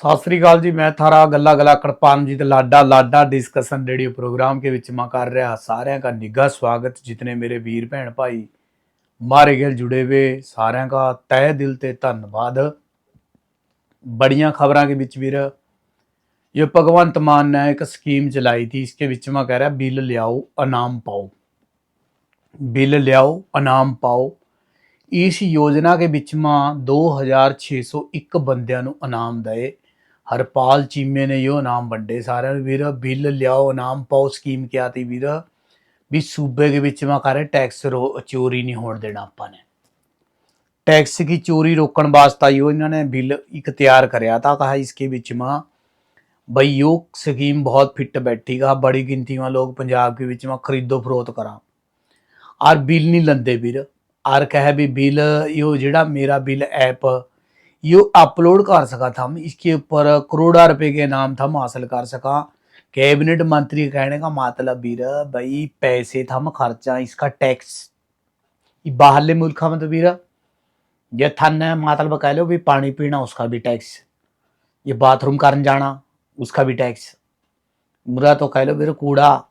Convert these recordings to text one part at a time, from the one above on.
ਸਤਿ ਸ੍ਰੀ ਅਕਾਲ ਜੀ, ਮੈਂ ਥਾਰਾ ਗੱਲਾ ਗੱਲਾ ਕਿਰਪਾਨ ਜੀ ਤੇ ਲਾਡਾ ਲਾਡਾ ਡਿਸਕਸ਼ਨ ਰੇਡੀਓ ਪ੍ਰੋਗਰਾਮ ਕੇ ਵਿੱਚ ਮੈਂ ਕਰ ਰਿਹਾ ਸਾਰਿਆਂ ਦਾ ਨਿੱਘਾ ਸਵਾਗਤ, ਜਿਤਨੇ ਮੇਰੇ ਵੀਰ ਭੈਣ ਭਾਈ ਮਾਰੇ ਗਏ, ਜੁੜੇ ਵੇ ਸਾਰਿਆਂ ਦਾ ਤਹਿ ਦਿਲ ਤੇ ਧੰਨਵਾਦ। ਬੜੀਆਂ ਖਬਰਾਂ ਦੇ ਵਿੱਚ ਵੀਰ ਇਹ ਭਗਵੰਤ ਮਾਨ ਨੇ ਇੱਕ ਸਕੀਮ ਚਲਾਈ ਥੀ ਇਸਕੇ ਵਿੱਚ ਮੈਂ ਕਹਿ ਰਿਹਾ ਬਿੱਲ ਲਿਆਓ, ਇਨਾਮ ਪਾਓ। ਬਿੱਲ ਲਿਆਓ, ਇਨਾਮ ਪਾਓ। ਇਸ ਯੋਜਨਾ ਦੇ ਵਿੱਚ ਮਾ 2601 ਬੰਦਿਆਂ ਨੂੰ ਇਨਾਮ ਦਏ। ਹਰਪਾਲ ਚੀਮੇ ਨੇ ਇਹ ਇਨਾਮ ਵੰਡੇ ਸਾਰਿਆਂ ਨੂੰ ਵੀਰ ਬਿੱਲ ਲਿਆਓ ਇਨਾਮ ਪਾਓ ਸਕੀਮ ਕਿਹਾ ਤੀ ਵੀਰ ਵੀ ਸੂਬੇ ਦੇ ਵਿੱਚ ਮੈਂ ਕਰੇ ਟੈਕਸ ਰੋ- ਚੋਰੀ ਨਹੀਂ ਹੋਣ ਦੇਣਾ ਆਪਾਂ ਨੇ ਟੈਕਸ ਕੀ ਚੋਰੀ ਰੋਕਣ ਵਾਸਤੇ ਹੀ ਉਹ ਇਹਨਾਂ ਨੇ ਬਿੱਲ ਇੱਕ ਤਿਆਰ ਕਰਿਆ ਤਾਂ ਕਹਾ ਇਸਕੇ ਵਿੱਚ ਮਾਂ भाई यो स्कीम बहुत फिट बैठेगा बड़ी गिनती में लोग पंजाब के बीच में खरीदो फरोख्त करा और बिल नहीं लंदे ਵੀਰ और कहे भी बिल यो जेड़ा मेरा बिल ऐप यो अपलोड कर सका था इसके ऊपर करोड़ा रुपए के नाम थम हासिल कर सका। कैबिनेट मंत्री कहने का मतलब भी भाई, पैसे थम खर्चा, इसका टैक्स बाहरले मुल्क में तो भी ये यह थन मतलब कह लो भी पानी पीना, उसका भी टैक्स ये बाथरूम करने जाना, उसका भी टैक्स मुरा तो कह लो भी कूड़ा,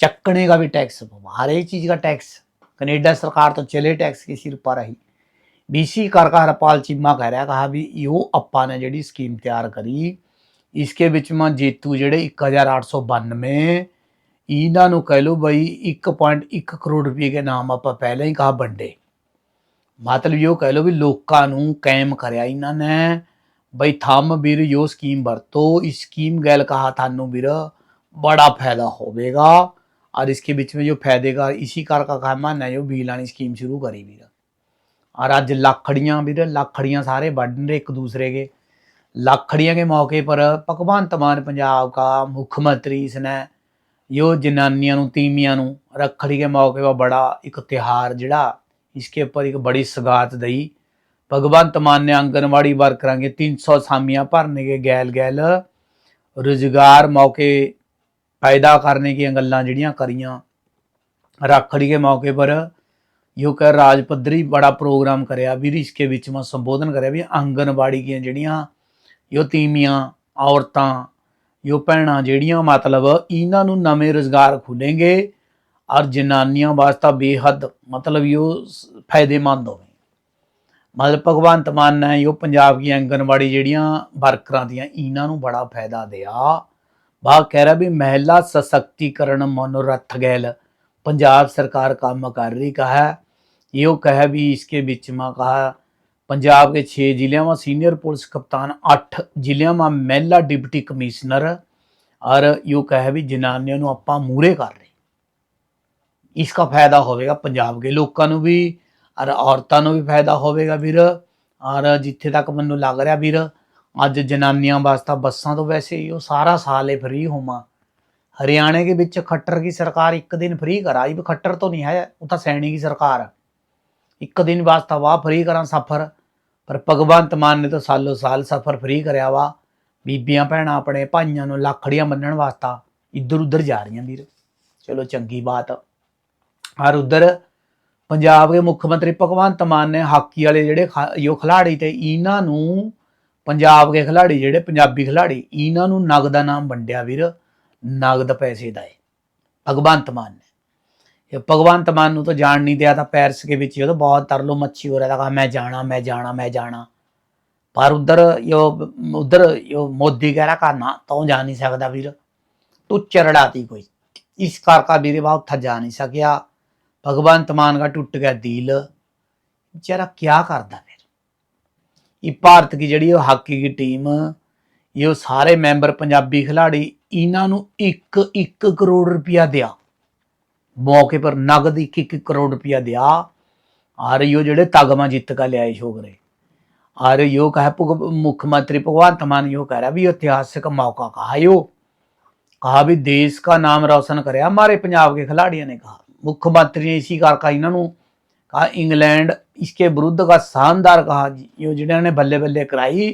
चक्कने का भी टैक्स हर एक चीज़ का टैक्स कनेडा सरकार तो चले टैक्स के सिर पर रही। बीसी कर का हरपाल चीमा कह रहा कहा भी यो अपा ने ਜਿਹੜੀ ਸਕੀਮ ਤਿਆਰ ਕਰੀ ਇਸਕੇ ਵਿੱਚ ਮਾ ਜੇਤੂ ਜਿਹੜੇ 1892 ਇਹਨਾਂ ਨੂੰ ਕਹਿ ਲੋ ਬਈ 1.1 ਕਰੋੜ ਰੁਪਏ ਦੇ ਨਾਮ ਆਪਾਂ ਪਹਿਲਾਂ ਹੀ ਕਹਾ ਵੰਡੇ ਮਤਲਬ ਇਹ ਕਹਿ ਲੋ ਵੀ ਲੋਕਾਂ ਨੂੰ ਕਾਇਮ ਕਰਿਆ ਇਹਨਾਂ ਨੇ ਬਈ ਥੰਮ ਵੀਰ ਯੋ ਸਕੀਮ ਵਰਤੋ ਇਸ ਸਕੀਮ ਗੈਲ ਕਹਾ ਤੁਹਾਨੂੰ ਵੀਰ बड़ा फायदा होवेगा और इसके बीच में जो फायदे का इसी कार का काम है जो बी लानी स्कीम शुरू करी ਵੀਰ और आज लाखड़ियाँ भी लाखड़ियाँ सारे बांट रहे एक दूसरे के लाखड़ियाँ के मौके पर भगवंत मान पंजाब का मुख्यमंत्री इसने यो जनानियाँ तीमियाँ रखड़ी के मौके पर बड़ा एक त्यौहार जड़ा इसके ऊपर एक बड़ी सगात दई भगवंत मान ने आंगनबाड़ी वर्करों के तीन सौ सामियाँ भरने के गैल गैल रोजगार मौके पैदा करने की गल् जड़ियाँ करियाँ राखड़ी के मौके पर ਯੋ ਕਰ ਰਾਜ ਪੱਧਰੀ ਬੜਾ ਪ੍ਰੋਗਰਾਮ ਕਰਿਆ, ਵੀ ਇਸਕੇ ਵਿੱਚ ਮੈਂ ਸੰਬੋਧਨ ਕਰਿਆ ਵੀ ਆਂਗਨਵਾੜੀ ਦੀਆਂ ਜਿਹੜੀਆਂ ਯੋ ਤੀਮੀਆਂ ਔਰਤਾਂ, ਯੋ ਭੈਣਾਂ ਜਿਹੜੀਆਂ ਮਤਲਬ ਇਹਨਾਂ ਨੂੰ ਨਵੇਂ ਰੁਜ਼ਗਾਰ ਖੁੱਲੇਗੇ ਔਰ ਜਨਾਨੀਆਂ ਵਾਸਤਾ ਬੇਹੱਦ ਮਤਲਬ ਯੋ ਫਾਇਦੇਮੰਦ ਹੋਵੇ। ਮਤਲਬ ਭਗਵੰਤ ਮਾਨ ਨੇ ਯੋ ਪੰਜਾਬ ਦੀ ਆਂਗਨਵਾੜੀ ਜਿਹੜੀਆਂ ਵਰਕਰਾਂ ਦੀਆਂ ਇਹਨਾਂ ਨੂੰ ਬੜਾ ਫਾਇਦਾ ਦਿਆ। ਬਾ ਕਹਿ ਰਿਹਾ ਵੀ ਮਹਿਲਾ ਸਸ਼ਕਤੀਕਰਨ ਮਨੋਰਥ ਗੈਲ, ਪੰਜਾਬ ਸਰਕਾਰ ਕੰਮ ਕਰ ਰਹੀ ਕਹਾ ਇਹੋ ਕਹੇ ਵੀ ਇਸਕੇ ਵਿੱਚ ਮਾ ਕਹਾ ਪੰਜਾਬ के 6 ਜ਼ਿਲ੍ਹਿਆਂ में सीनियर पुलिस कप्तान 8 ਜ਼ਿਲ੍ਹਿਆਂ में ਮਹਿਲਾ ਡਿਪਟੀ ਕਮਿਸ਼ਨਰ ਔਰ ਯੋ ਕਹੇ ਵੀ ਜਨਾਨੀਆਂ ਨੂੰ ਆਪਾਂ ਮੂਰੇ ਕਰ ਰਹੇ ਇਸਕਾ ਫਾਇਦਾ ਹੋਵੇਗਾ ਪੰਜਾਬ ਦੇ ਲੋਕਾਂ ਨੂੰ ਵੀ ਔਰ ਔਰਤਾਂ ਨੂੰ ਵੀ ਫਾਇਦਾ ਹੋਵੇਗਾ ਵੀਰ ਔਰ ਜਿੱਥੇ ਤੱਕ ਮੈਨੂੰ ਲੱਗ ਰਿਹਾ ਵੀਰ ਅੱਜ ਜਨਾਨੀਆਂ ਵਾਸਤੇ ਬੱਸਾਂ ਤੋਂ ਵੈਸੇ ਹੀ ਉਹ ਸਾਰਾ ਸਾਲ ਹੀ ਫ੍ਰੀ ਹੋਵਾਂ हरियाणा के ਵਿੱਚ ਖੱਟਰ की सरकार ਇੱਕ ਦਿਨ ਫ੍ਰੀ ਕਰਾਈ ਵੀ ਖੱਟਰ ਤੋਂ ਨਹੀਂ ਹੈ ਉਹ ਤਾਂ ਸੈਣੀ की सरकार ਹੈ ਇੱਕ ਦਿਨ ਵਾਸਤਾ ਵਾ ਫਰੀ ਕਰਾਂ ਸਫਰ, ਪਰ ਭਗਵੰਤ ਮਾਨ ਨੇ ਤਾਂ ਸਾਲੋ ਸਾਲ ਸਫਰ ਫਰੀ ਕਰਿਆ ਵਾ। ਬੀਬੀਆਂ ਭੈਣਾਂ ਆਪਣੇ ਭਾਈਆਂ ਨੂੰ ਲੱਖੜੀਆਂ ਮੰਨਣ ਵਾਸਤਾ ਇੱਧਰ ਉੱਧਰ ਜਾ ਰਹੀਆਂ ਵੀਰ। ਚਲੋ ਚੰਗੀ ਬਾਤ। ਔਰ ਉੱਧਰ ਪੰਜਾਬ ਦੇ ਮੁੱਖ ਮੰਤਰੀ ਭਗਵੰਤ ਮਾਨ ਨੇ ਹਾਕੀ ਵਾਲੇ ਜਿਹੜੇ ਖ- ਜੋ ਖਿਲਾੜੀ ਤੇ ਇਹਨਾਂ ਨੂੰ, ਪੰਜਾਬ ਦੇ ਖਿਲਾੜੀ ਜਿਹੜੇ ਪੰਜਾਬੀ ਖਿਲਾੜੀ ਇਹਨਾਂ ਨੂੰ ਨਗਦ ਦਾ ਨਾਮ ਵੰਡਿਆ ਵੀਰ। ਨਗਦ ਪੈਸੇ ਦਾ ਹੈ ਭਗਵੰਤ ਮਾਨ ਨੇ। ਇਹ ਭਗਵੰਤ ਮਾਨ ਨੂੰ ਤਾਂ ਜਾਣ ਨਹੀਂ ਦਿਆ ਤਾਂ ਪੈਰਿਸ ਦੇ ਵਿੱਚ ਉਹ ਤਾਂ ਬਹੁਤ ਤਰਲੋ ਮੱਛੀ ਹੋ ਰਿਹਾ था मैं जाना मैं जाना मैं जाना पर उधर यो उधर यो मोदी कह रहा ना तो जा नहीं सकता ਵੀਰ ਤੂੰ ਚਰੜਾਤੀ ਕੋਈ ਇਸ ਕਾਰ ਕਾ ਵੀਰੇ ਬਾਹਰ ਉੱਥਾ ਜਾ ਨਹੀਂ ਸਕਿਆ ਭਗਵੰਤ ਮਾਨ ਦਾ ਟੁੱਟ ਗਿਆ ਦਿਲ ਜਰਾ क्या ਕਰਦਾ ਫਿਰ ਇਹ ਭਾਰਤ ਦੀ ਜਿਹੜੀ ਉਹ ਹਾਕੀ ਦੀ ਟੀਮ ਇਹ ਉਹ ਸਾਰੇ ਮੈਂਬਰ ਪੰਜਾਬੀ ਖਿਲਾੜੀ ਇਹਨਾਂ ਨੂੰ 1 1 ਕਰੋੜ ਰੁਪਇਆ ਦਿਆ ਮੌਕੇ ਪਰ ਨਗਦ 1 1 ਕਰੋੜ ਰੁਪਇਆ ਦਿਆ ਆ ਰਹੀ ਉਹ ਜਿਹੜੇ ਤਗਮਾ ਜਿੱਤ ਕੇ ਲਿਆਏ ਸ਼ੋਗਰੇ ਆ ਰਹੀ यो कहा भग- मुख्यमंत्री भगवंत मान यो कह रहा भी ऐतिहासिक मौका कहा यो कहा भी देश का नाम रोशन करे हमारे पंजाब के खिलाड़ियों ने कहा मुख्यमंत्री ने इसी कार का इन्हों कहा इंग्लैंड इसके विरुद्ध का शानदार कहा जी, यो जिन्होंने बल्ले बल्ले कराई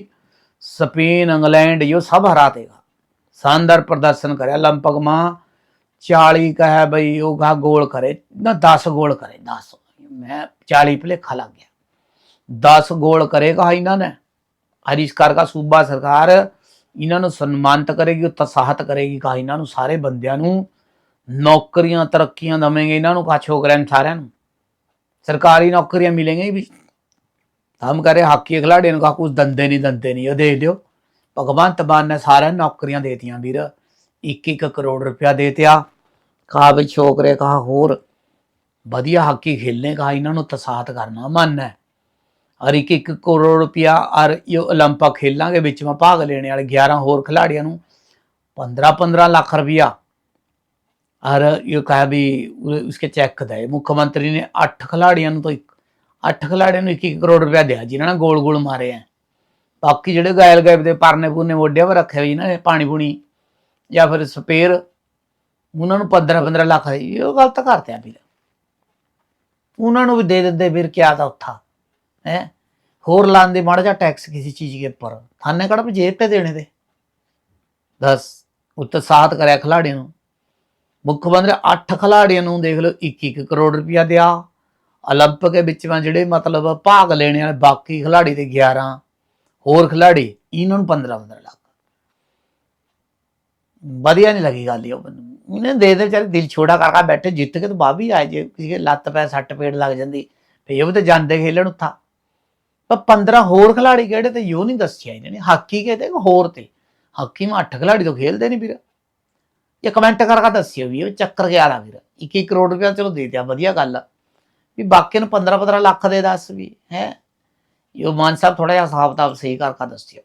स्पेन इंग्लैंड यो सब हरा देगा शानदार प्रदर्शन करे ओलंपिक में 40 ਕਾ ਹੈ ਬਈ, ਉਹ ਗਾ ਗੋਲ ਕਰੇ। ਨਾ 10 ਗੋਲ ਕਰੇ 10 मैं चाली भुलेखा लग गया दस गोल करेगा इन्होंने हरीश कार का सूबा सरकार इन्होंने सन्मानित करेगी ਉਤਸ਼ਾਹਿਤ ਕਰੇਗੀ ਕਾ ਇਹਨਾਂ ਨੂੰ ਸਾਰੇ ਬੰਦਿਆਂ ਨੂੰ। ਨੌਕਰੀਆਂ, ਤਰੱਕੀਆਂ ਦਵੇਂਗੇ ਇਹਨਾਂ ਨੂੰ ਕਾ ਛੋਕਰਿਆਂ ਸਾਰਿਆਂ ਨੂੰ। ਸਰਕਾਰੀ ਨੌਕਰੀਆਂ ਮਿਲेंगी ਵੀ। ਹਮ ਕਰੇ ਹਾਕੀ ਖਿਡਾਰੀਆਂ ਨੂੰ ਕਾ ਕੁਝ ਦੰਦੇ ਨਹੀਂ ਦੰਦੇ ਨਹੀਂ। ਉਹ ਦੇਖ ਲਿਓ ਭਗਵੰਤ ਮਾਨ ਨੇ ਸਾਰਿਆਂ ਨੌਕਰੀਆਂ ਦੇਤੀਆਂ ਵੀਰ। 1-1 ਕਰੋੜ ਰੁਪਇਆ ਦੇਤਿਆ ਕਾ ਵੀ ਛੋਕਰੇ ਕਾ ਹੋਰ ਵਧੀਆ ਹਾਕੀ ਖੇਲਨੇ ਕਾ ਇਹਨਾਂ ਨੂੰ ਤਸਾਤ ਕਰਨਾ ਮਨ ਹੈ ਔਰ ਇੱਕ ਇੱਕ ਕਰੋੜ ਰੁਪਇਆ ਔਰ ਇਹ 올림픽 ਖੇਲਾਂਗੇ ਵਿੱਚ ਮੈਂ ਭਾਗ ਲੈਣੇ ਵਾਲੇ 11 ਹੋਰ ਖਿਲਾੜੀਆਂ ਨੂੰ 15 15 ਲੱਖ ਰੁਪਇਆ ਔਰ ਇਹ ਕਹਾ ਵੀ ਉਹ- ਉਸਕੇ ਚੈੱਕ ਦੇ ਮੁੱਖ ਮੰਤਰੀ ਨੇ 8 ਖਿਲਾੜੀਆਂ ਨੂੰ ਤਾਂ 8 ਖਿਲਾੜੀਆਂ ਨੂੰ 1 1 ਕਰੋੜ ਰੁਪਇਆ ਦਿਆ ਜਿਨ੍ਹਾਂ ਨੇ ਗੋਲ ਗੋਲ ਮਾਰੇ ਆ ਬਾਕੀ ਜਿਹੜੇ ਗਾਇਲ ਗਾਇਬ ਦੇ ਪਰਨੇ ਪੁਰਨੇ ਮੋਢਿਆਂ 'ਤੇ ਰੱਖੇ ਹੋਏ ਨੇ ਪਾਣੀ ਪੂਣੀ ਜਾਂ ਫਿਰ ਸਪੇਅਰ ਉਹਨਾਂ ਨੂੰ 15 15 ਲੱਖ ਦੇ ਇਹ ਗਲਤ ਕਰਤੇ ਆ ਵੀਰ ਉਹਨਾਂ ਨੂੰ ਵੀ ਦੇ ਦਿੰਦੇ ਵੀਰ ਕਿਆ ਦਾ ਉੱਥਾ ਹੈ ਹੋਰ ਲਾਉਂਦੇ ਮਾੜਾ ਜਿਹਾ ਟੈਕਸ ਕਿਸੇ ਚੀਜ਼ ਦੇ ਉੱਪਰ ਥਾਨੇ ਕਿਹੜਾ ਵੀ ਜੇਬ ਤੇ ਦੇਣੇ ਦੇ ਦੱਸ ਉਤਸ਼ਾਹਤ ਕਰਿਆ ਖਿਲਾੜੀਆਂ ਨੂੰ ਮੁੱਖ ਮੰਤਰੀ 8 ਖਿਲਾੜੀਆਂ ਨੂੰ ਦੇਖ ਲਓ 1-1 ਕਰੋੜ ਰੁਪਇਆ ਦਿਆ 올림픽 ਦੇ ਵਿੱਚ ਮੈਂ ਜਿਹੜੇ ਮਤਲਬ ਭਾਗ ਲੈਣੇ ਵਾਲੇ ਬਾਕੀ ਖਿਲਾੜੀ ਤੇ 11 ਹੋਰ ਖਿਲਾੜੀ ਇਹਨਾਂ ਨੂੰ 15-15 ਲੱਖ ਵਧੀਆ ਨਹੀਂ ਲੱਗੀ ਗੱਲ ਇਹ ਉਹ ਮੈਨੂੰ। ਉਹਨੇ ਦੇ ਦੇ ਵਿਚਾਰੇ ਦਿਲ ਛੋੜਾ ਕਰਕੇ ਬੈਠੇ, ਜਿੱਤ ਕੇ ਤਾਂ ਬਾਬੀ ਆ ਜੇ ਕਿਸੇ ਦੇ ਲੱਤ ਪੈ ਸੱਟ ਪੇੜ ਲੱਗ ਜਾਂਦੀ, ਫੇਰ ਉਹ ਵੀ ਤਾਂ ਜਾਂਦੇ ਖੇਲਣ ਉੱਥਾ। ਪਰ 15 ਹੋਰ ਖਿਲਾੜੀ ਕਿਹੜੇ ਤੇ ਯੋ ਨਹੀਂ ਦੱਸਿਆ ਇਹਨਾਂ ਨੇ, ਹਾਕੀ ਕਹਿੰਦੇ ਹੋਰ ਤੇ। ਹਾਕੀ ਮੈਂ 8 ਖਿਲਾੜੀ ਤੋਂ ਖੇਲਦੇ ਨਹੀਂ ਵੀਰ। ਇਹ ਕਮੈਂਟ ਕਰਕੇ ਦੱਸਿਓ ਵੀ ਇਹ ਚੱਕਰ ਗਿਆ ਨਾ ਵੀਰ। 1 ਕਰੋੜ ਰੁਪਇਆ ਚਲੋ ਦੇ ਦਿਆ, ਵਧੀਆ ਗੱਲ ਆ। ਵੀ ਬਾਕੀ ਨੂੰ 15 15 ਲੱਖ ਦੇ ਦੱਸ ਵੀ, ਹੈ? ਇਹ ਮਾਨ ਸਾਹਿਬ ਥੋੜਾ ਜਿਹਾ ਹਿਸਾਬ ਕਿਤਾਬ ਸਹੀ ਕਰਕੇ ਦੱਸਿਓ।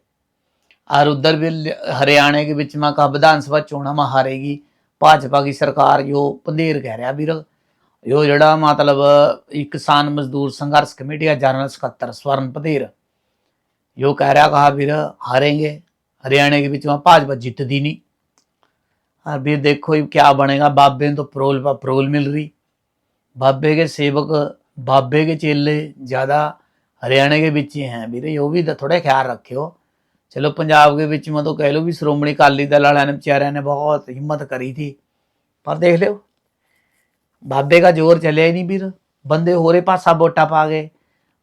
और उधर भी हरियाणा के बीच में का विधानसभा चोणा में हारेगी भाजपा की सरकार यो पंधेर कह रहा वीर यो जड़ा मतलब एक किसान मजदूर संघर्ष कमेटी का जनरल सकत्तर स्वर्ण पंधेर यो कह रहा कहा वीर हारेंगे हरियाणा के बीच में भाजपा जीतती नहीं और भी देखो ये क्या बनेगा बाबे तो परोल पर परोल मिल रही बाबे के सेवक बाबे के चेले ज़्यादा हरियाणा के बीच ही हैं वीरे यो भी थोड़ा ख्याल रखियो ਰੱਖਿਓ ਚਲੋ ਪੰਜਾਬ ਦੇ ਵਿੱਚ ਮੈਂ ਤਾਂ ਕਹਿ ਲਓ ਵੀ ਸ਼੍ਰੋਮਣੀ ਅਕਾਲੀ ਦਲ ਵਾਲਿਆਂ ਨੇ, ਵਿਚਾਰਿਆਂ ਨੇ ਬਹੁਤ ਹਿੰਮਤ ਕਰੀ ਥੀ ਪਰ ਦੇਖ ਲਿਓ, ਬਾਬੇ ਦਾ ਜ਼ੋਰ ਚੱਲਿਆ ਹੀ ਨਹੀਂ ਵੀਰ। ਬੰਦੇ ਹੋਰੇ ਪਾਸਾ ਵੋਟਾਂ ਪਾ ਗਏ।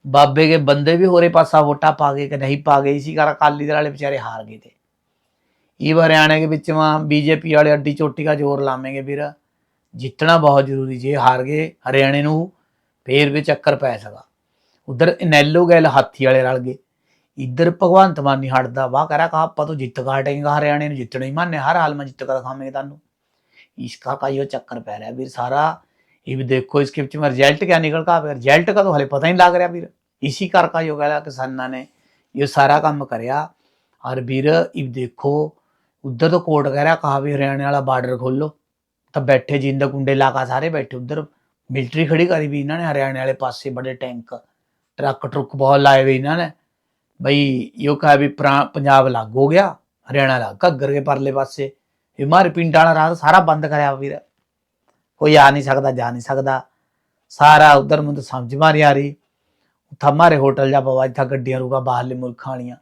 ਬਾਬੇ ਕੇ ਬੰਦੇ ਵੀ ਹੋਰੇ ਪਾਸਾ ਵੋਟਾਂ ਪਾ ਗਏ ਕਿ ਨਹੀਂ ਪਾ ਗਏ, ਇਸੀ ਕਰ ਅਕਾਲੀ ਦਲ ਵਾਲੇ ਵਿਚਾਰੇ ਹਾਰ ਗਏ ਤੇ। ਇਹ ਹਰਿਆਣੇ ਦੇ ਵਿੱਚ ਮਾਂ ਬੀਜੇਪੀ ਵਾਲੇ ਅੱਡੀ ਚੋਟੀ ਦਾ ਜ਼ੋਰ ਲਾਵੇਂਗੇ ਵੀਰ। ਜਿੱਤਣਾ ਬਹੁਤ ਜ਼ਰੂਰੀ, ਜੇ ਹਾਰ ਗਏ ਹਰਿਆਣੇ ਨੂੰ ਫੇਰ ਵੀ ਚੱਕਰ ਪੈ ਸਕਾ ਉਧਰ ਇਨੈਲੋ ਗੈਲ ਹਾਥੀ ਵਾਲੇ ਰਲ ਗਏ। ਇੱਧਰ ਭਗਵੰਤ ਮਾਨ ਨਹੀਂ ਹਟਦਾ, ਵਾਹ ਕਰਾ ਕਹਾ ਆਪਾਂ ਤੋਂ ਜਿੱਤ ਕਾ ਕਾਟੇਗਾ ਹਰਿਆਣੇ ਨੂੰ ਜਿੱਤਣਾ ਹੀ ਮੰਨੇ ਹਰ ਹਾਲ ਮੈਂ ਜਿੱਤ ਕਰ ਖਾਵਾਂਗੇ ਤੁਹਾਨੂੰ। ਇਸ ਕਾ ਕਾ ਇਹ ਚੱਕਰ ਪੈ ਰਿਹਾ ਵੀਰ ਸਾਰਾ। ਇਹ ਵੀ ਦੇਖੋ, ਇਸ ਕਿਪ ਚ ਰਿਜ਼ਲਟ ਕਿਆ ਨਿਕਲ ਕਾ ਆ ਰਿਜ਼ਲਟ ਕਾ ਤਾਂ ਹਲੇ ਪਤਾ ਹੀ ਨਹੀਂ ਲੱਗ ਰਿਹਾ ਵੀਰ। ਇਸੀ ਕਰ ਕਾ ਯੋ ਗਲਾ ਕਿਸਾਨਾਂ ਨੇ ਇਹ ਸਾਰਾ ਕੰਮ ਕਰਿਆ। ਔਰ ਵੀਰ, ਇਹ ਦੇਖੋ, ਉਧਰ ਤੋਂ ਕੋਰਟ ਕਹਿ ਰਿਹਾ ਕਹਾ ਵੀ ਹਰਿਆਣੇ ਵਾਲਾ ਬਾਰਡਰ ਖੋਲੋ ਤਾਂ ਬੈਠੇ ਜਿੰਦ ਕੁੰਡੇ ਲਾ ਕੇ ਸਾਰੇ ਬੈਠੇ ਉਧਰ। ਮਿਲਟਰੀ ਖੜੀ ਕਰੀ ਵੀ ਇਹਨਾਂ ਨੇ ਹਰਿਆਣੇ ਵਾਲੇ ਪਾਸੇ ਬੜੇ ਟੈਂਕ ਟਰੱਕ ਟਰੁੱਕ ਬਹੁਤ ਲਾਏ ਵੀ ਇਹਨਾਂ ਨੇ। ਬਈ ਇਹ ਕਹਾ ਵੀ ਪਰਾ- ਪੰਜਾਬ ਲੱਗ ਹੋ ਗਿਆ, ਹਰਿਆਣਾ ਲੱਗ ਘੱਗਰ ਕੇ ਪਰਲੇ ਪਾਸੇ ਇਹ ਮਾਰੇ ਪਿੰਡਾਂ ਵਾਲਾ ਰਾਹ ਸਾਰਾ ਬੰਦ ਕਰਿਆ ਵੀਰ। ਕੋਈ ਆ ਨਹੀਂ ਸਕਦਾ, ਜਾ ਨਹੀਂ ਸਕਦਾ। ਸਾਰਾ ਉਧਰ ਮੈਨੂੰ ਸਮਝ ਮਾਰੀ ਆ ਰਹੀ। ਉੱਥਾ ਮਾਰੇ ਹੋਟਲ ਜਾ ਪਵਾ ਇੱਥਾ ਗੱਡੀਆਂ ਰੁਕਾ, ਬਾਹਰਲੇ ਮੁਲਕਾਂ ਵਾਲੀਆਂ।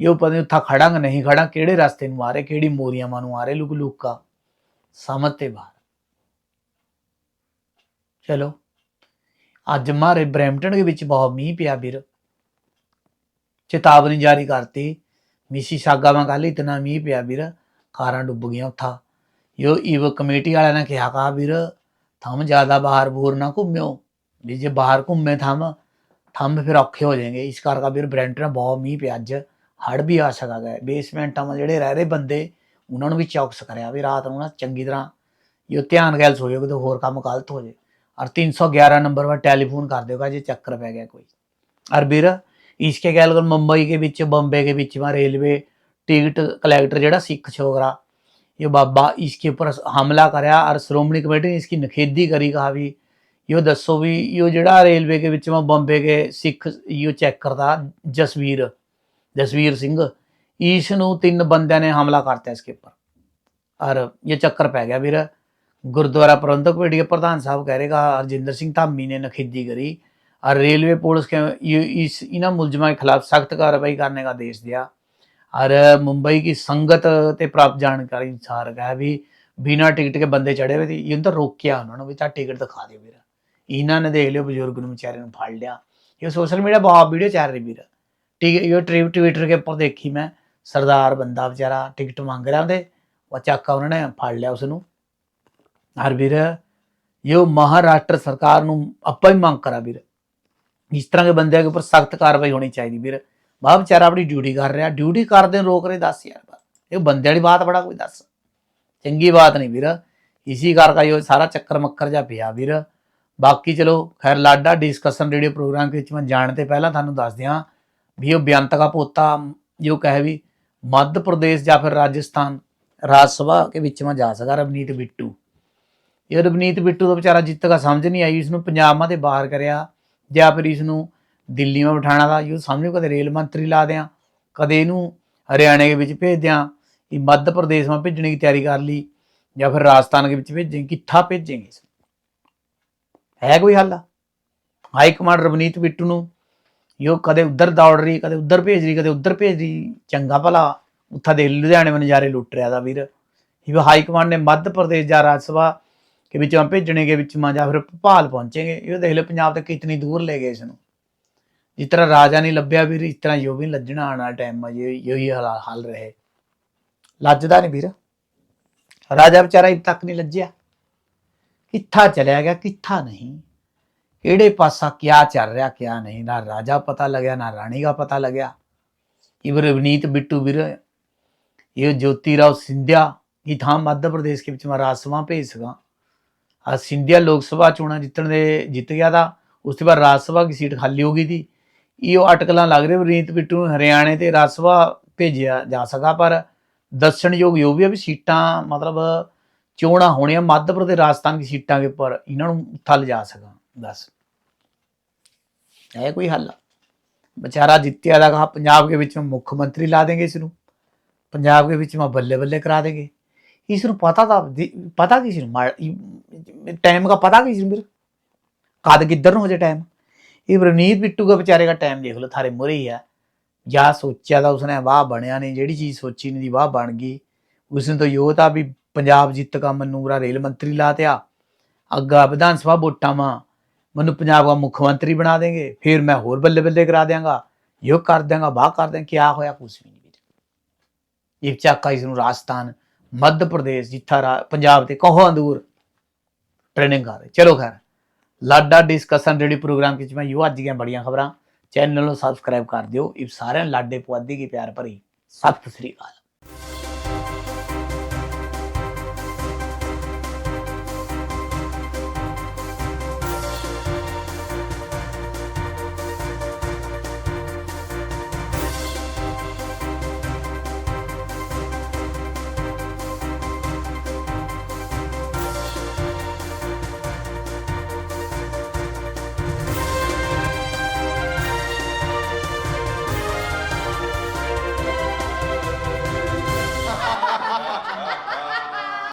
ਇਹ ਪਤਾ ਨਹੀਂ ਉੱਥਾ ਖੜਾਂਗੇ, ਨਹੀਂ ਖੜਾਂ ਕਿਹੜੇ ਰਸਤੇ ਨੂੰ ਆ ਰਹੇ, ਕਿਹੜੀ ਮੋਰੀਆਂ ਨੂੰ ਆ ਰਹੇ ਲੁਕ ਲੁਕਾ ਸਮਝ ਤੇ ਬਾਹਰ। ਚਲੋ। ਅੱਜ ਮਾਰੇ ਬ੍ਰੈਂਪਟਨ ਦੇ ਵਿੱਚ ਬਹੁਤ ਮੀਂਹ ਪਿਆ ਵੀਰ। ਚੇਤਾਵਨੀ ਜਾਰੀ ਕਰਤੀ। ਮਿਸੀਸਾਗਾ ਵਾਂ ਕੱਲ ਇਤਨਾ ਮੀਂਹ ਪਿਆ ਵੀਰ, ਕਾਰਾਂ ਡੁੱਬ ਗਈਆਂ ਉੱਥਾ। ਯੋ ਈਵ ਕਮੇਟੀ ਵਾਲਿਆਂ ਨੇ ਕਿਹਾ ਕਾ ਵੀਰ, ਥੰਮ ਜ਼ਿਆਦਾ ਬਾਹਰ ਬੂਰ ਨਾ ਘੁੰਮਿਓ। ਵੀ ਜੇ ਬਾਹਰ ਘੁੰਮੇ ਥੰਮ ਥੰਮ ਫਿਰ ਔਖੇ ਹੋ ਜਾਣਗੇ ਇਸ ਕਰਕੇ ਵੀਰ ਬ੍ਰੈਂਟਨ ਬਹੁਤ ਮੀਂਹ ਪਿਆ ਅੱਜ। ਹੜ ਵੀ ਆ ਸਕਾ ਹੈ ਬੇਸਮੈਂਟਾਂ ਵਿੱਚ ਜਿਹੜੇ ਰਹਿ ਰਹੇ ਬੰਦੇ, ਉਹਨਾਂ ਨੂੰ ਵੀ ਚੌਕਸ ਕਰਿਆ ਵੀ ਰਾਤ ਨੂੰ ਨਾ ਚੰਗੀ ਤਰ੍ਹਾਂ। ਯੋ ਧਿਆਨ ਗੈਲ ਸੋਇਓ ਕਿਤੇ ਹੋਰ ਕੰਮ ਗਲਤ ਹੋ ਜੇ ਔਰ 311 ਨੰਬਰ 'ਤੇ ਟੈਲੀਫੋਨ ਕਰ ਦਿਓਗਾ ਜੇ ਚੱਕਰ ਪੈ ਗਿਆ ਕੋਈ। ਔਰ ਵੀਰ इसके गैल कर मुंबई के ਵਿੱਚ बॉम्बे के ਵਿੱਚ में रेलवे टिकट कलेक्टर ਜਿਹੜਾ ਸਿੱਖ ਛੋਕਰਾ ये बाबा इसके ऊपर हमला करा और श्रोमणी कमेटी ने इसकी नखेदी करी कहा भी यो दसो भी यो ਜਿਹੜਾ ਰੇਲਵੇ के ਵਿੱਚ में बॉम्बे के ਸਿੱਖ यो ਚੈੱਕ ਕਰਦਾ ਜਸਵੀਰ ਜਸਵੀਰ ਸਿੰਘ ਇਸ ਨੂੰ ਤਿੰਨ ਬੰਦਿਆਂ ਨੇ ਹਮਲਾ ਕਰਤਾ ਇਸਕੇ ਉੱਪਰ ਔਰ ਇਹ ਚੱਕਰ ਪੈ ਗਿਆ ਵੀਰ गुरुद्वारा प्रबंधक कमेटी के प्रधान साहब कह रहे कहा हरजिंदर सिंह धामी ने नखीदी करी और रेलवे पुलिस के ये इस इन मुलजमा के खिलाफ सख्त कार्रवाई करने का आदेश दिया और मुंबई की संगत ते प्राप्त जानकारी अनुसार कहा भी बिना टिकट के बंदे चढ़े हुए थे ये तो रोकिया उन्होंने भी ਤਾਂ ਟਿਕਟ ਦਿਖਾ ਦਿਓ ਵੀਰ ਇਹਨਾਂ ਨੇ ਦੇਖ ਲਿਓ ਬਜ਼ੁਰਗ ਨੂੰ ਵਿਚਾਰੇ ਨੂੰ ਫੜ ਲਿਆ ਇਹ ਸੋਸ਼ਲ ਮੀਡੀਆ ਬਹੁਤ ਵੀਡੀਓ ਚੱਲ ਰਹੀ ਵੀਰ टिक ये ट्रिप ट्विटर के ऊपर देखी मैं सरदार बंदा बेचारा टिकट मांग रहा ਉਹਦੇ ਉਹ ਚੱਕਾ ਉਹਨਾਂ ਨੇ ਫੜ ਲਿਆ ਉਸ ਨੂੰ ਹਰ ਵੀਰ ਇਹ ਮਹਾਰਾਸ਼ਟਰ ਸਰਕਾਰ ਨੂੰ ਆਪਾਂ ਹੀ ਮੰਗ ਕਰਾ ਵੀਰ ਇਸ ਤਰ੍ਹਾਂ ਦੇ ਬੰਦਿਆਂ ਦੇ ਉੱਪਰ ਸਖਤ ਕਾਰਵਾਈ ਹੋਣੀ ਚਾਹੀਦੀ ਵੀਰ। ਬਾਹ ਵਿਚਾਰਾ ਆਪਣੀ ਡਿਊਟੀ ਕਰ ਰਿਹਾ ਡਿਊਟੀ ਕਰਦੇ ਰੋਕ ਰਹੇ 10000 ਬਾਅਦ ਇਹ ਬੰਦੇ ਵਾਲੀ ਬਾਤ ਬੜਾ ਕੋਈ ਦੱਸ। ਚੰਗੀ ਬਾਤ ਨਹੀਂ ਵੀਰ। ਇਸੀ ਕਰਕੇ ਇਹ ਸਾਰਾ ਚੱਕਰ ਮੱਕਰ ਜਾ ਪਿਆ ਵੀਰ। ਬਾਕੀ ਚਲੋ, ਖੈਰ ਲਾਡਾ ਡਿਸਕਸ਼ਨ ਰੇਡੀਓ ਪ੍ਰੋਗਰਾਮ ਵਿੱਚ ਮੈਂ ਜਾਣ ਤੇ ਪਹਿਲਾਂ ਤੁਹਾਨੂੰ ਦੱਸ ਦਿਆਂ ਵੀ ਉਹ ਬਿਆੰਤ ਦਾ ਪੋਤਾ, ਜੋ ਕਹਿ ਵੀ ਮੱਧ ਪ੍ਰਦੇਸ਼ ਜਾਂ ਫਿਰ ਰਾਜਸਥਾਨ, ਰਾਜ ਸਭਾ ਦੇ ਵਿੱਚ ਮੈਂ ਜਾ ਸਕਾ ਰਵਨੀਤ ਬਿੱਟੂ। ਇਹ ਰਵਨੀਤ ਬਿੱਟੂ ਦਾ ਵਿਚਾਰਾ ਜਿੱਤ ਦਾ ਸਮਝ ਨਹੀਂ ਆਈ, ਇਸ ਨੂੰ ਪੰਜਾਬਾਂ ਦੇ ਬਾਹਰ ਕਰਿਆ। ਜਾਂ ਫਿਰ ਇਸ ਨੂੰ ਦਿੱਲੀ ਮਾ ਬਿਠਾਣਾ ਦਾ, ਯੂ ਸਮਝੋ ਕਦੇ ਰੇਲ ਮੰਤਰੀ ਲਾ ਦਿਆਂ, ਕਦੇ ਇਹਨੂੰ ਹਰਿਆਣੇ ਦੇ ਵਿੱਚ ਭੇਜ ਦਿਆਂ ਇਹ ਮੱਧ ਪ੍ਰਦੇਸ਼ ਮਾ ਭੇਜਣ ਦੀ ਤਿਆਰੀ ਕਰ ਲਈ, ਜਾਂ ਫਿਰ ਰਾਜਸਥਾਨ ਦੇ ਵਿੱਚ ਭੇਜੇ, ਕਿੱਥਾ ਭੇਜेंगे ਹੈ ਕੋਈ ਹੱਲ? ਆ ਹਾਈ ਕਮਾਂਡ ਰਵਨੀਤ ਬਿੱਟੂ ਨੂੰ ਯੋ ਕਦੇ ਉਧਰ ਦੌੜ ਰਹੀ, ਕਦੇ ਉਧਰ ਭੇਜ ਰਹੀ, ਕਦੇ ਉਧਰ ਭੇਜ ਰਹੀ, ਚੰਗਾ ਭਲਾ, ਉੱਥਾ ਦੇ ਲੁਧਿਆਣੇ ਮਨ ਨਜ਼ਾਰੇ ਲੁੱਟ ਰਿਆ ਦਾ ਵੀਰ ਇਹ ਹਾਈ ਕਮਾਂਡ ਨੇ ਮੱਧ ਪ੍ਰਦੇਸ਼ ਜਾਂ ਰਾਜ ਸਭਾ ਕਿ ਵਿੱਚੋਂ ਭੇਜਣਗੇ ਵਿੱਚ ਮਾਂ ਜਾਂ ਫਿਰ ਭੋਪਾਲ ਪਹੁੰਚੇਗੇ। ਇਹ ਦੇਖ ਲਓ, ਪੰਜਾਬ ਤੇ ਕਿਤਨੀ ਦੂਰ ਲੈ ਗਏ ਇਸ ਨੂੰ। ਜਿਸ ਤਰ੍ਹਾਂ ਰਾਜਾ ਨਹੀਂ ਲੱਭਿਆ ਵੀਰ, ਇਸ ਤਰ੍ਹਾਂ ਯੋ ਵੀ ਲੱਜਣਾ ਆਣਾ ਟਾਈਮ ਆ, ਜੇ ਯੋਹੀ ਹਾਲ ਰਹੇ। ਲੱਜਦਾ ਨਹੀਂ ਵੀਰ। ਰਾਜਾ ਵਿਚਾਰਾ ਇਤ ਤੱਕ ਨਹੀਂ ਲੱਜਿਆ। ਕਿੱਥਾ ਚਲਿਆ ਗਿਆ, ਕਿੱਥਾ ਨਹੀਂ। ਕਿਹੜੇ ਪਾਸਾ ਕਿਆ ਚੱਲ ਰਿਹਾ, ਕਿਆ ਨਹੀਂ। ਨਾ ਰਾਜਾ ਪਤਾ ਲੱਗਿਆ, ਨਾ ਰਾਣੀ ਦਾ ਪਤਾ ਲੱਗਿਆ। ਇਵਰ ਅਵਨੀਤ ਬਿੱਟੂ ਵੀਰ, ਇਹ ਜੋਤੀ ਰਾਓ ਸਿੰਧਿਆ, ਇਹ ਥਾਂ ਮੱਧ ਪ੍ਰਦੇਸ਼ ਕੇ ਵਿੱਚ ਮੈਂ ਰਾਜਸਵਾ ਭੇਜ ਸਕਾਂ। ਆ ਸਿੰਧਿਆ ਲੋਕ ਸਭਾ ਚੋਣਾਂ ਜਿੱਤਣ ਦੇ ਜਿੱਤ ਗਿਆ ਦਾ ਉਸ ਤੋਂ ਬਾਅਦ ਰਾਜ ਸਭਾ ਦੀ ਸੀਟ ਖਾਲੀ ਹੋ ਗਈ ਸੀ। ਇਹ ਉਹ ਅਟਕਲਾਂ ਲੱਗ ਰਹੇ ਰੀਤ ਬਿੱਟੂ ਨੂੰ ਹਰਿਆਣੇ ਤੇ ਰਾਜ ਸਭਾ ਭੇਜਿਆ ਜਾ ਸਕਾ ਪਰ ਦੱਸਣਯੋਗ ਯੋ ਵੀ ਆ ਵੀ ਸੀਟਾਂ, ਮਤਲਬ ਚੋਣਾਂ ਹੋਣੀਆਂ ਮੱਧ ਪ੍ਰਦੇਸ਼ ਰਾਜਸਥਾਨ ਦੀ ਸੀਟਾਂ ਦੇ ਉੱਪਰ ਇਹਨਾਂ ਨੂੰ ਥੱਲ ਜਾ ਸਕਾਂ ਬਸ ਇਹ ਕੋਈ ਹੱਲ ਵਿਚਾਰਾ ਜਿੱਤਿਆ ਦਾ ਕਹਾ ਪੰਜਾਬ ਦੇ ਵਿੱਚ ਮੁੱਖ ਮੰਤਰੀ ਲਾ ਦੇਗੇ ਇਸ ਨੂੰ। ਪੰਜਾਬ ਦੇ ਵਿੱਚ ਮੈਂ ਬੱਲੇ ਬੱਲੇ ਕਰਾ ਦੇਗੇ ਇਸ ਨੂੰ ਪਤਾ ਤਾਂ ਪਤਾ ਕਿਸ ਨੂੰ ਟਾਈਮ ਦਾ ਪਤਾ ਕਿਸ ਨੂੰ ਕਦ ਕਿੱਧਰ ਨੂੰ ਹੋ ਜਾ ਟਾਈਮ ਇਹ ਰਣੀਤ ਬਿੱਟੂ ਦਾ ਵਿਚਾਰੇ ਦਾ ਟਾਈਮ ਦੇਖ ਲਓ ਥਾਰੇ ਮੁਰੇ ਹੀ ਆ ਜਾਂ ਸੋਚਿਆ ਤਾਂ ਉਸਨੇ ਵਾਹ ਬਣਿਆ ਨਹੀਂ ਜਿਹੜੀ ਚੀਜ਼ ਸੋਚੀ ਨਹੀਂ ਦੀ ਵਾਹ ਬਣ ਗਈ ਉਸਨੇ ਤਾਂ ਯੋ ਤਾਂ ਵੀ ਪੰਜਾਬ ਜਿੱਤ ਕਾ ਮਨੂਰਾ ਰੇਲ ਮੰਤਰੀ ਲਾਤਿਆ ਅੱਗਾ ਵਿਧਾਨ ਸਭਾ ਵੋਟਾਂ ਮਾ ਮੈਨੂੰ ਪੰਜਾਬ ਦਾ ਮੁੱਖ ਮੰਤਰੀ ਬਣਾ ਦੇਗੇ ਫਿਰ ਮੈਂ ਹੋਰ ਬੱਲੇ ਬੱਲੇ ਕਰਾ ਦਿਆਂਗਾ ਯੋ ਕਰ ਦਿਆਂਗਾ ਬਾਹ ਕਰ ਦਿਆਂ ਕੀ ਹੋਇਆ ਕੁਛ ਵੀ ਨਹੀਂ ਇਹ ਚੱਕਾ ਇਸ ਨੂੰ ਰਾਜਸਥਾਨ ਮੱਧ ਪ੍ਰਦੇਸ਼, ਜਿੱਥਾ ਰਾ- ਪੰਜਾਬ ਤੇ ਕਹੋ ਅੰਦੂਰ ਟ੍ਰੇਨਿੰਗ ਕਰ ਰਹੇ। ਚਲੋ ਖੈਰ, ਲਾਡਾ ਡਿਸਕਸ਼ਨ ਰੇਡੀ ਪ੍ਰੋਗਰਾਮ ਵਿੱਚ ਮੈਂ ਯੋ ਅੱਜ ਦੀਆਂ ਬੜੀਆਂ ਖਬਰਾਂ। ਚੈਨਲ ਨੂੰ ਸਬਸਕ੍ਰਾਈਬ ਕਰ ਦਿਓ। ਇਹ ਸਾਰਿਆਂ ਨੂੰ ਲਾਡੇ ਪੁਆਧੀ ਕੀ ਪਿਆਰ ਭਰੀ। ਸਤਿ ਸ੍ਰੀ ਅਕਾਲ।